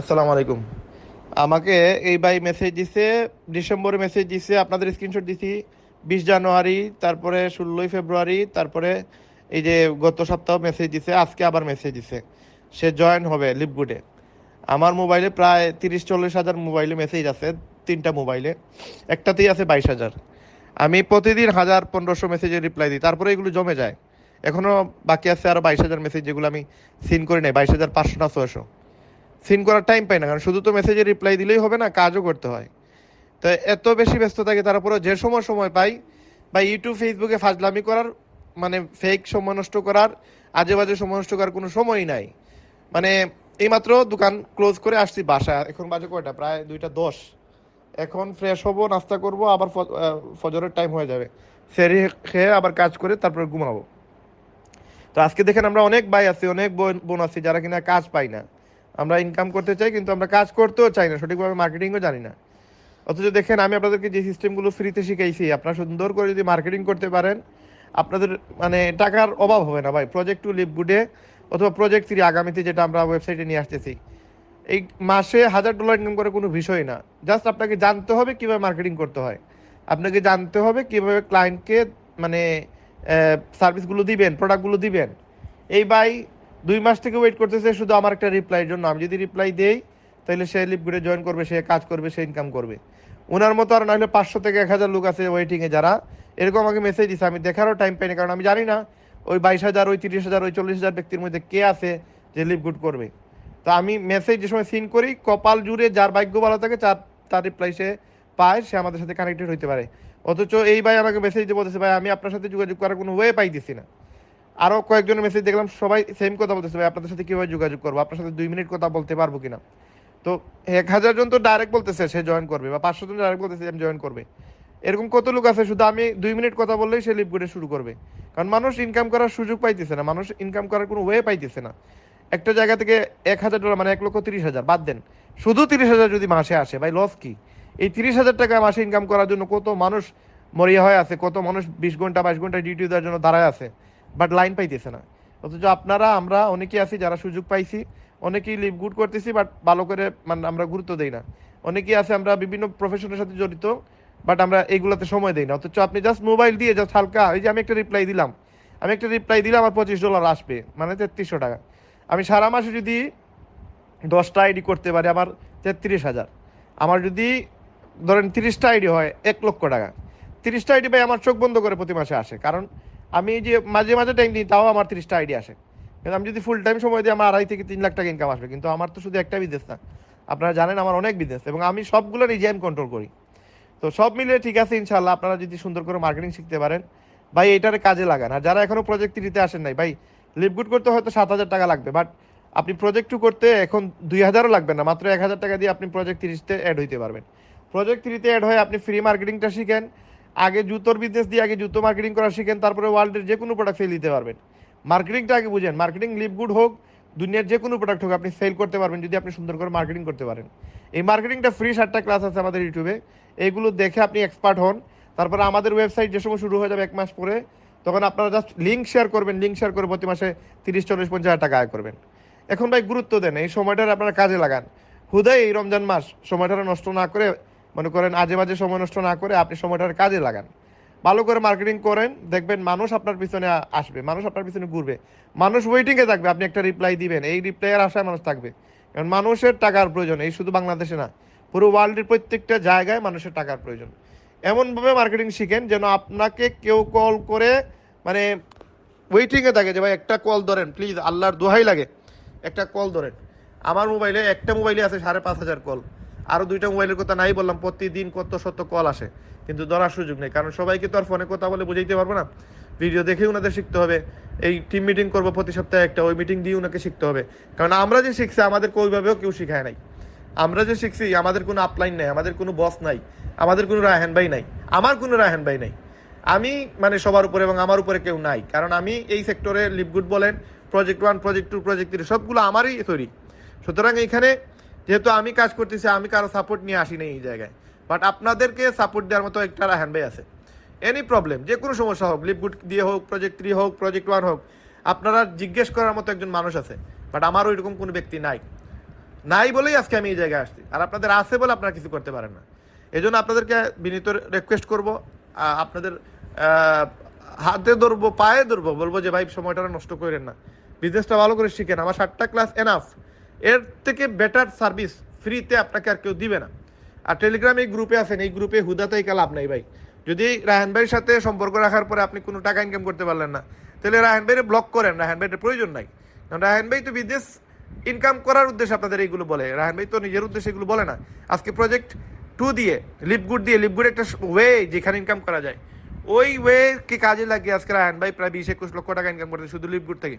আসসালামু আলাইকুম। আমাকে এই ভাই মেসেজ দিছে, ডিসেম্বরে মেসেজ দিছে, আপনাদের স্ক্রিনশট দিছি, বিশ জানুয়ারি, তারপরে ষোলোই ফেব্রুয়ারি, তারপরে এই যে গত সপ্তাহ মেসেজ দিছে, আজকে আবার মেসেজ দিছে। সে জয়েন হবে লিপগুডে আমার মোবাইলে প্রায় তিরিশ চল্লিশ হাজার মোবাইলে মেসেজ আছে, তিনটা মোবাইলে একটাতেই আছে বাইশ হাজার। আমি প্রতিদিন হাজার পনেরোশো মেসেজে রিপ্লাই দিই, তারপরে এগুলো জমে যায়। এখনও বাকি আছে আরও বাইশ হাজার মেসেজ যেগুলো আমি সিন করি নাই, বাইশ হাজার পাঁচশো না ছয়শো। সিন করার টাইম পাই না, কারণ শুধু তো মেসেজে রিপ্লাই দিলেই হবে না, কাজও করতে হয়। তো এত বেশি ব্যস্ত থাকে তারপরে যে সময় সময় পাই, বা ইউটিউব ফেসবুকে ফাজলামি করার মানে ফেক সময় নষ্ট করার আজে বাজে সময় নষ্ট করার কোনো সময়ই নাই। মানে এইমাত্র দোকান ক্লোজ করে আসছি বাসা এখন বাজে কয়টা? প্রায় দুইটা দশ। এখন ফ্রেশ হব, নাস্তা করব, আবার ফজরের টাইম হয়ে যাবে। সেরি খেয়ে আবার কাজ করে তারপরে ঘুমাবো। তো আজকে দেখেন আমরা অনেক ভাই আছি, অনেক বোন আছি যারা কিনা কাজ পাই না। আমরা ইনকাম করতে চাই, কিন্তু আমরা কাজ করতেও চাই না, সঠিকভাবে মার্কেটিংও জানি না। অথচ দেখেন, আমি আপনাদেরকে যে সিস্টেমগুলো ফ্রিতে শিখাইছি, আপনারা সুন্দর করে যদি মার্কেটিং করতে পারেন, আপনাদের মানে টাকার অভাব হবে না ভাই। প্রজেক্ট টু লিভ গুডে অথবা প্রজেক্ট থ্রি আগামীতে যেটা আমরা ওয়েবসাইটে নিয়ে আসতেছি। এই মাসে হাজার ডলার ইনকাম করে কোনো বিষয় না। জাস্ট আপনাকে জানতে হবে কীভাবে মার্কেটিং করতে হয়। আপনাকে জানতে হবে কীভাবে ক্লায়েন্টকে মানে সার্ভিসগুলো দিবেন প্রোডাক্টগুলো দিবেন। এই ভাই দুই মাস থেকে ওয়েট করতেছে, শুধু আমার একটা রিপ্লাইয়ের জন্য। আমি যদি রিপ্লাই দেই তাহলে সে লিপ লিপগুড়ে জয়েন করবে, সে কাজ করবে, সে ইনকাম করবে। ওনার মতো আর নাহলে পাঁচশো থেকে এক হাজার লোক আছে ওয়েটিংয়ে যারা। এরকম আমাকে মেসেজ দিচ্ছে আমি দেখারও টাইম পাইনি, কারণ আমি জানি না ওই বাইশ হাজার, ওই তিরিশ হাজার, ওই চল্লিশ হাজার ব্যক্তির মধ্যে কে আছে যে লিপ গুড করবে। তো আমি মেসেজ যে সময় সিন করি, কপাল জুড়ে যার ভাগ্য ভালো থাকে, তার তার রিপ্লাই সে পায়, সে আমাদের সাথে কানেক্টেড হইতে পারে। অথচ এই ভাই আমাকে মেসেজ দিয়ে বলতেছে, ভাই, আমি আপনার সাথে যোগাযোগ করার কোনো ওয়ে পাইতেছি না। আরও কয়েকজনের মেসেজ দেখলাম, সবাই সেম কথা বলতেছে, ভাই, আপনাদের সাথে কীভাবে যোগাযোগ করব? আপনার সাথে দুই মিনিট কথা বলতে পারব কিনা? তো এক হাজার জন তো ডাইরেক্ট বলতেছে, সে জয়েন করবে বা পাঁচশো জন ডাইরেক্ট বলতেছে আমি জয়েন করবে। এরকম কত লোক আছে, শুধু আমি দুই মিনিট কথা বললেই সে লিপ করে শুরু করবে। কারণ মানুষ ইনকাম করার সুযোগ পাইতেছে না, মানুষ ইনকাম করার কোনো ওয়ে পাইতেছে না। একটা জায়গা থেকে এক হাজার ডলার মানে এক লক্ষ তিরিশ হাজার, বাদ দেন। শুধু তিরিশ হাজার যদি মাসে আসে, ভাই লস কি? এই তিরিশ হাজার টাকা মাসে ইনকাম করার জন্য কত মানুষ মরিয়া হয়ে আছে, কত মানুষ বিশ ঘণ্টা, বাইশ ঘণ্টা ডিউটি দেওয়ার জন্য দাঁড়ায় আছে। বাট লাইন পাইতেছে না। অথচ আপনারা, আমরা অনেকেই আছি যারা সুযোগ পাইছি, অনেকেই লিভ গুড করতেছি বাট ভালো করে মানে আমরা গুরুত্ব দেই না। অনেকেই আছে, আমরা বিভিন্ন প্রফেশনের সাথে জড়িত বাট আমরা এইগুলোতে সময় দেই না। অথচ আপনি জাস্ট মোবাইল দিয়ে জাস্ট হালকা, এই যে আমি একটা রিপ্লাই দিলাম। আমি একটা রিপ্লাই দিলাম আমার পঁচিশ ডলার আসবে মানে তেত্রিশশো টাকা। আমি সারা মাসে যদি দশটা আইডি করতে পারি, আমার তেত্রিশ হাজার। আমার যদি ধরেন তিরিশটা আইডি হয়, এক লক্ষ টাকা। তিরিশটা আইডি ভাই আমার চোখ বন্ধ করে প্রতি মাসে আসে, কারণ আমি যে মাঝে মাঝে টাইম দিই, তাও আমার তিরিশটা আইডি আসে। কিন্তু আমি যদি ফুল টাইম সময় দিই, আমার আড়াই থেকে তিন লাখ টাকা ইনকাম আসবে। কিন্তু আমার তো শুধু একটা বিজনেস না। আপনারা জানেন আমার অনেক বিজনেস এবং আমি সবগুলো নিজে আমি কন্ট্রোল করি। তো সব মিলিয়ে ঠিক আছে ইনশাল্লাহ আপনারা যদি সুন্দর করে মার্কেটিং শিখতে পারেন, ভাই এটার কাজে লাগান। আর যারা এখনও প্রজেক্ট দিতে আসেন নাই, ভাই লিপগুড করতে হয়তো সাত হাজার টাকা লাগবে বাট আপনি প্রজেক্ট টু করতে এখন দুই হাজারও লাগবে না, মাত্র এক হাজার টাকা দিয়ে আপনি প্রজেক্ট তিরিশতে অ্যাড হইতে পারবেন। প্রজেক্ট থ্রিতে অ্যাড হয়ে আপনি ফ্রি মার্কেটিংটা শিখেন আগে জুতোর বিজনেস দিয়ে আগে জুতো মার্কেটিং করা শিখেন, তারপরে ওয়ার্ল্ডের যে কোনো প্রোডাক্ট সেল দিতে পারবেন। মার্কেটিংটা আগে বুঝেন। মার্কেটিং লিপগুড হোক, দুনিয়ার যে কোনো প্রোডাক্ট হোক, আপনি সেল করতে পারবেন যদি আপনি সুন্দর করে মার্কেটিং করতে পারেন। এই মার্কেটিংটা ফ্রি সাতটা ক্লাস আছে আমাদের ইউটিউবে এইগুলো দেখে আপনি এক্সপার্ট হন। তারপরে আমাদের ওয়েবসাইট যে সময় শুরু হয়ে যাবে এক মাস পরে, তখন আপনারা জাস্ট লিঙ্ক শেয়ার করবেন। লিঙ্ক শেয়ার করে প্রতি মাসে তিরিশ, চল্লিশ, পঞ্চাশ হাজার টাকা আয় করবেন। এখন ভাই গুরুত্ব দেন, এই সময়টার আপনারা কাজে লাগান। হুদাই এই রমজান মাস, সময়টা নষ্ট না করে মনে করেন আজে বাজে সময় নষ্ট না করে আপনি সময়টার কাজে লাগান। ভালো করে মার্কেটিং করেন, দেখবেন মানুষ আপনার পিছনে আসবে, মানুষ আপনার পিছনে ঘুরবে। মানুষ ওয়েটিংয়ে থাকবে, আপনি একটা রিপ্লাই দিবেন, এই রিপ্লাইয়ের আশায় মানুষ থাকবে। কারণ মানুষের টাকার প্রয়োজন, এই শুধু বাংলাদেশে না, পুরো ওয়ার্ল্ডের প্রত্যেকটা জায়গায় মানুষের টাকার প্রয়োজন। এমনভাবে মার্কেটিং শিখেন যেন আপনাকে কেউ কল করে মানে ওয়েটিংয়ে থাকে যে, ভাই, একটা কল ধরেন প্লিজ আল্লাহর দোহাই লাগে, একটা কল ধরেন। আমার মোবাইলে একটা মোবাইলে আছে সাড়ে পাঁচ হাজার কল আরও দুইটা মোবাইলের কথা নাই বললাম, প্রতিদিন কত শত কল আসে। কিন্তু ধরার সুযোগ নেই, কারণ সবাইকে তো আর ফোনে কথা বলে বুঝাইতে পারব না। ভিডিও দেখেই ওনাদের শিখতে হবে। এই টিম মিটিং করব প্রতি সপ্তাহে একটা, ওই মিটিং দিয়ে ওনাকে শিখতে হবে। কারণ আমরা যে শিখছি, আমাদের ওইভাবেও কেউ শিখায় নাই। আমরা যে শিখছি, আমাদের কোনো আপলাইন নাই, আমাদের কোনো বস নাই, আমাদের কোনো রায়হান ভাই নাই, আমার কোনো রায়হান ভাই নাই। আমি মানে সবার উপরে এবং আমার উপরে কেউ নাই, কারণ আমি এই সেক্টরে লিপগুড বলেন project one project two project three সবগুলো আমারই তৈরি। সুতরাং এইখানে যেহেতু আমি কাজ করতেছি, আমি কারও সাপোর্ট নিয়ে আসি এই জায়গায়। বাট আপনাদেরকে সাপোর্ট দেওয়ার মতো একটা রায়হান ভাই আছে। এনি প্রবলেম যে কোনো সমস্যা হোক লিপগুড দিয়ে হোক প্রজেক্ট থ্রি হোক প্রজেক্ট ওয়ান হোক, আপনারা জিজ্ঞেস করার মতো একজন মানুষ আছে। বাট আমার ওইরকম কোনো ব্যক্তি নাই। নাই বলেই আজকে আমি এই জায়গায় আসছি। আর আপনাদের আছে বলে আপনারা কিছু করতে পারেন না। এই জন্য আপনাদেরকে বিনীত রিকোয়েস্ট করব আপনাদের হাতে ধরবো, পায়ে ধরবো, বলব যে ভাই সময়টা নষ্ট করেন না। বিজনেসটা ভালো করে শিখেন। আমার ষাটটা ক্লাস এনাফ এর থেকে বেটার সার্ভিস ফ্রিতে আপনাকে আর কেউ দিবে না। আর টেলিগ্রাম এই গ্রুপে আছেন, এই গ্রুপে হুদাতেই কা লাভ নাই ভাই। যদি রাহান ভাইয়ের সাথে সম্পর্ক রাখার পরে আপনি কোনো টাকা ইনকাম করতে পারলেন না, তাহলে রাহান ভাইয়ের ব্লক করেন। রাহান ভাইয়ের প্রয়োজন নাই। কারণ রাহান ভাই তো বিজনেস ইনকাম করার উদ্দেশ্যে আপনাদের এইগুলো বলে। রাহান ভাই তো নিজের উদ্দেশ্যে এগুলো বলে না। আজকে প্রজেক্ট টু দিয়ে লিপগুড দিয়ে লিপগুড একটা ওয়ে যেখানে ইনকাম করা যায়। ওই ওয়ে কে কাজে লাগিয়ে আজকে রাহান ভাই প্রায় বিশ একুশ লক্ষ টাকা ইনকাম করতে শুধু লিপগুড থেকে।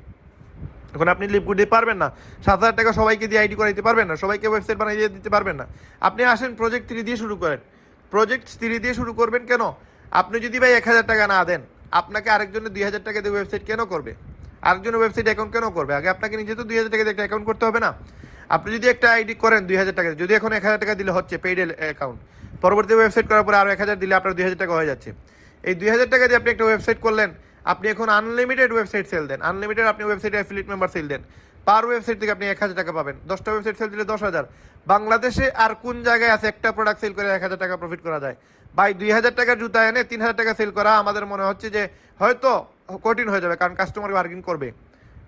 এখন আপনি লিপগুড দিয়ে পারবেন না। সাত হাজার টাকা সবাইকে দিয়ে আইডি করাইতে পারবেন না, সবাইকে ওয়েবসাইট বানিয়ে দিতে পারবেন না। আপনি আসেন প্রজেক্ট থ্রি দিয়ে শুরু করেন। প্রজেক্ট থ্রি দিয়ে শুরু করবেন কেন? আপনি যদি ভাই এক হাজার টাকা না দেন, আপনাকে আরেকজনের দুই হাজার টাকা দিয়ে ওয়েবসাইট কেন করবে? আরেকজনের ওয়েবসাইট অ্যাকাউন্ট কেন করবে? আগে আপনাকে নিজে তো দুই হাজার টাকা দিয়ে একটা অ্যাকাউন্ট করতে হবে না। আপনি যদি একটা আইডি করেন দুই হাজার টাকা যদি এখন এক হাজার টাকা দিলে হচ্ছে পেইড অ্যাকাউন্ট পরবর্তী ওয়েবসাইট করার পরে আরও এক হাজার দিলে আপনার দুই হাজার টাকা হয়ে যাচ্ছে। এই দুই হাজার টাকা দিয়ে আপনি একটা ওয়েবসাইট করলেন আপনি এখন আনলিমিটেড ওয়েবসাইট সেল দেন। আনলিমিটেড আপনি ওয়েবসাইটে অ্যাফিলিয়েট মেম্বার সেল দেন। পার ওয়েবসাইট থেকে আপনি এক হাজার টাকা পাবেন। দশটা ওয়েবসাইট সেল দিলে দশ হাজার। বাংলাদেশে আর কোন জায়গায় আছে একটা প্রোডাক্ট সেল করে এক হাজার টাকা প্রফিট করা যায়? ভাই, দুই হাজার টাকার জুতা এনে তিন হাজার টাকা সেল করা আমাদের মনে হচ্ছে যে হয়তো কঠিন হয়ে যাবে, কারণ কাস্টমার বার্গিন করবে।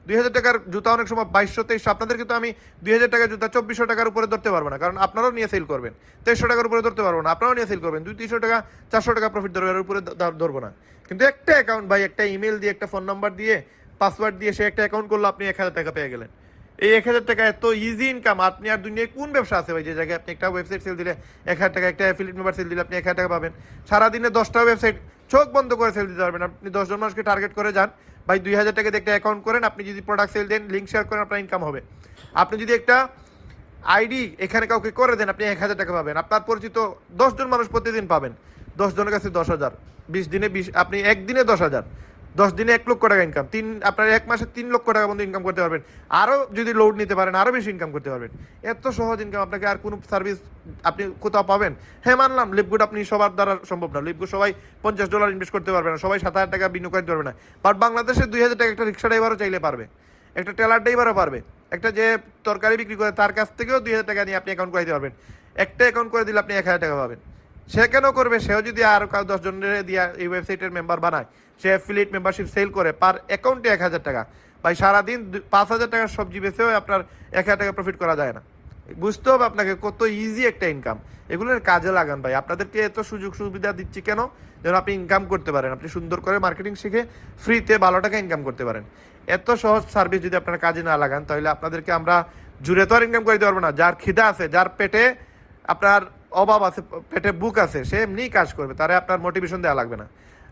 দুই হাজার টাকার জুতা অনেক সময় বাইশশো, তেইশশো, আপনাদের কিন্তু আমি দুই হাজার টাকার জুতা চব্বিশশো টাকার উপরে ধরতে পারব না, কারণ আপনারাও নিয়ে সেল করবেন। তেইশশো টাকার উপরে ধরতে পারব না, আপনারাও নিয়ে সেল করবেন। দুই, তিনশো টাকা, চারশো টাকা প্রফিট ধরবে, এর উপরে ধরবো না। কিন্তু একটা অ্যাকাউন্ট ভাই, একটা ইমেল দিয়ে, একটা ফোন নাম্বার দিয়ে পাসওয়ার্ড দিয়ে সে একটা অ্যাকাউন্ট করল, আপনি এক হাজার টাকা পেয়ে গেলেন। এই এক হাজার টাকা এত ইজি ইনকাম আপনি আর দুনিয়ায় কোন ব্যবসা আছে ভাই, যে জায়গায় আপনি একটা ওয়েবসাইট সেল দিলে এক হাজার টাকা, একটা অ্যাফিলিয়েট মেম্বার সেল দিলে আপনি এক হাজার টাকা পাবেন। সারাদিনে দশটা ওয়েবসাইট চোখ বন্ধ করে সেল দিতে পারবেন। আপনি দশজন মানুষকে টার্গেট করে যান ভাই, দুই হাজার টাকা দিয়ে একটা অ্যাকাউন্ট করেন, আপনি যদি প্রোডাক্ট সেল দেন লিঙ্ক শেয়ার করেন, আপনার ইনকাম হবে। আপনি যদি একটা আইডি এখানে কাউকে করে দেন, আপনি এক হাজার টাকা পাবেন। আপনার পরিচিত দশজন মানুষ প্রতিদিন পাবেন। দশজনের কাছে দশ হাজার, বিশ দিনে বিশ, আপনি একদিনে দশ হাজার। দশ দিনে এক লক্ষ টাকা ইনকাম তিন, আপনার এক মাসে তিন লক্ষ টাকা পর্যন্ত ইনকাম করতে পারবেন। আরও যদি লোড নিতে পারেন আরও বেশি ইনকাম করতে পারবেন। এত সহজ ইনকাম আপনাকে আর কোনো সার্ভিস আপনি কোথাও পাবেন? হ্যাঁ মানলাম লিপগুড আপনি সবার দ্বারা সম্ভব না। লিপগুড সবাই পঞ্চাশ ডলার ইনভেস্ট করতে পারবে না। সবাই সাত হাজার টাকা বিনিয়োগ করতে পারবে না। বাট বাংলাদেশে দুই হাজার টাকা একটা রিক্সা ড্রাইভারও চাইলে পারবে। একটা টেলার ড্রাইভারও পারবে। একটা যে তরকারি বিক্রি করে, তার কাছ থেকেও দুই হাজার টাকা নিয়ে আপনি অ্যাকাউন্ট করে দিতে পারবেন। একটা অ্যাকাউন্ট করে দিলে আপনি এক হাজার টাকা পাবেন। সে কেন করবে? সেও যদি আর কাউ দশ জনের দিয়ে এই ওয়েবসাইটের মেম্বার বানায়, সে অ্যাফিলিয়েট মেম্বারশিপ সেল করে পার অ্যাকাউন্টে এক হাজার টাকা। ভাই, সারাদিন পাঁচ হাজার টাকার সবজি বেচেও আপনার এক হাজার টাকা প্রফিট করা যায় না। বুঝতে হবে আপনাকে কত ইজি একটা ইনকাম এগুলোর কাজে লাগান ভাই। আপনাদেরকে এত সুযোগ সুবিধা দিচ্ছি কেন? যেন আপনি ইনকাম করতে পারেন। আপনি সুন্দর করে মার্কেটিং শিখে ফ্রিতে ভালো টাকা ইনকাম করতে পারেন। এত সহজ সার্ভিস যদি আপনারা কাজে না লাগান, তাহলে আপনাদেরকে আমরা জুড়ে তো আর ইনকাম করে দিতে পারব না। যার খিদা আছে, যার পেটে আপনার অভাব আছে, পেটে বুক আছে, সে এমনিই কাজ করবে, তারে আপনার মোটিভেশন দেওয়া লাগবে না।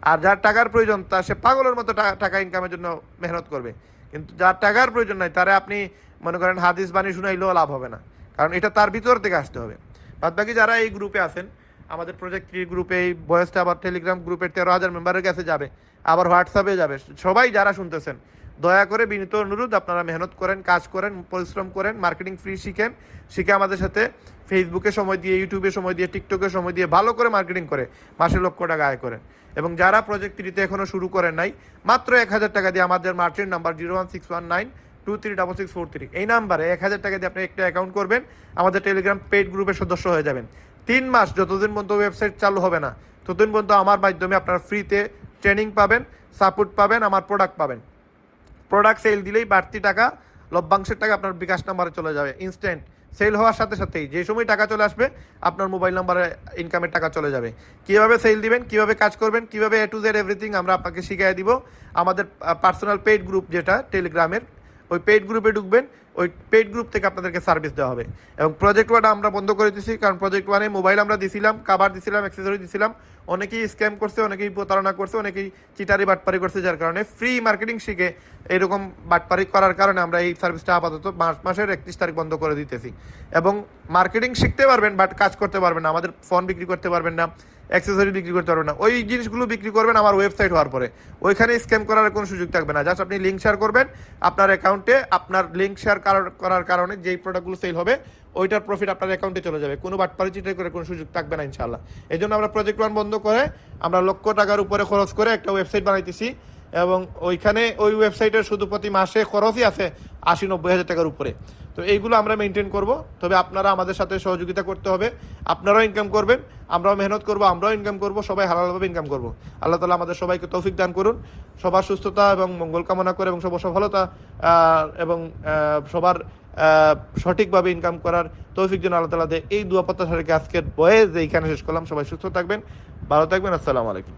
আর যার টাকার প্রয়োজন, তা সে পাগলের মতো টাকা ইনকামের জন্য মেহনত করবে। কিন্তু যার টাকার প্রয়োজন নাই, তারে আপনি মনে করেন হাদিস বাণী শুনাইলেও লাভ হবে না। কারণ এটা তার ভিতর থেকে আসতে হবে। বাদ বাকি যারা এই গ্রুপে আছেন, আমাদের প্রজেক্ট গ্রুপে এই বয়সটা আবার টেলিগ্রাম গ্রুপের তেরো হাজার মেম্বারের কাছে যাবে, আবার হোয়াটসঅ্যাপে যাবে। সবাই যারা শুনতেছেন দয়া করে বিনীত অনুরোধ, আপনারা মেহনত করেন, কাজ করেন, পরিশ্রম করেন মার্কেটিং ফ্রি শিখেন, শিখে আমাদের সাথে ফেসবুকে সময় দিয়ে ইউটিউবে সময় দিয়ে টিকটকে সময় দিয়ে ভালো করে মার্কেটিং করে, মাসে লক্ষ টাকা আয় করেন। এবং যারা প্রজেক্ট থ্রিতে এখনও শুরু করেন নাই, মাত্র এক হাজার টাকা দিয়ে আমাদের merchant number zero one six one nine two three double six four three এই নাম্বারে এক হাজার টাকা দিয়ে আপনি একটা অ্যাকাউন্ট করবেন, আমাদের টেলিগ্রাম পেড গ্রুপের সদস্য হয়ে যাবেন। তিন মাস যতদিন পর্যন্ত ওয়েবসাইট চালু হবে না, ততদিন পর্যন্ত আমার মাধ্যমে আপনারা ফ্রিতে ট্রেনিং পাবেন সাপোর্ট পাবেন, আমার প্রোডাক্ট পাবেন। প্রোডাক্ট সেল দিলেই বাড়তি টাকা, লভ্যাংশের টাকা আপনার বিকাশ নাম্বারে চলে যাবে ইনস্ট্যান্ট সেল হওয়ার সাথে সাথেই যে সময় টাকা চলে আসবে, আপনার মোবাইল নাম্বারে ইনকামের টাকা চলে যাবে। কীভাবে সেল দিবেন, কীভাবে কাজ করবেন, কীভাবে এ টু জেড এভরিথিং আমরা আপনাকে শিখিয়ে দিব। আমাদের পার্সোনাল পেইড গ্রুপ যেটা টেলিগ্রামের ওই পেইড গ্রুপে ঢুকবেন, ওই পেইড গ্রুপ থেকে আপনাদেরকে সার্ভিস দেওয়া হবে। এবং প্রজেক্ট ওয়ান আমরা বন্ধ করে দিয়েছি কারণ প্রজেক্ট ওয়ানে মোবাইল আমরা দিছিলাম কাবার দিছিলাম অ্যাক্সেসরি দিছিলাম। অনেকেই স্ক্যাম করছে, অনেকেই প্রতারণা করছে, অনেকেই চিটারি বাটপারি করছে, যার কারণে ফ্রি মার্কেটিং শিখে এরকম বাটপারি করার কারণে আমরা এই সার্ভিসটা আপাতত মার্চ মাসের একত্রিশ তারিখ বন্ধ করে দিতেছি। এবং মার্কেটিং শিখতে পারবেন বাট কাজ করতে পারবেন না, আমাদের ফোন বিক্রি করতে পারবেন না। অ্যাক্সেসরি বিক্রি করতে পারবেন না। ওই জিনিসগুলো বিক্রি করবেন আমার ওয়েবসাইট হওয়ার পরে। ওইখানে স্ক্যাম করার কোনো সুযোগ থাকবে না। জাস্ট আপনি লিঙ্ক শেয়ার করবেন। আপনার অ্যাকাউন্টে আপনার লিঙ্ক শেয়ার করার কারণে যেই প্রোডাক্টগুলো সেল হবে, ওইটার প্রফিট আপনার অ্যাকাউন্টে চলে যাবে। কোনো বাটপারি চিটাই করে কোনো সুযোগ থাকবে না ইনশাল্লাহ এই জন্য আমরা প্রজেক্ট ওয়ান বন্ধ করে, আমরা লক্ষ টাকার উপরে খরচ করে একটা ওয়েবসাইট বানাইতেছি এবং ওইখানে ওই ওয়েবসাইটের শুধু প্রতি মাসে খরচই আছে আশি নব্বই হাজার টাকার উপরে। তো এইগুলো আমরা মেনটেন করব। তবে আপনারা আমাদের সাথে সহযোগিতা করতে হবে। আপনারাও ইনকাম করবেন। আমরাও মেহনত করব, আমরাও ইনকাম করব, সবাই হালালভাবে ইনকাম করব। আল্লাহ তালা আমাদের সবাইকে তৌফিক দান করুন। সবার সুস্থতা এবং মঙ্গল কামনা করে এবং সবার সফলতা এবং সবার সঠিকভাবে ইনকাম করার তৌফিক যেন আল্লাহ তালা এই দুয়া সারিকে আজকের বয়ে যে এইখানে শেষ করলাম। সবাই সুস্থ থাকবেন, ভালো থাকবেন। আসসালামু আলাইকুম।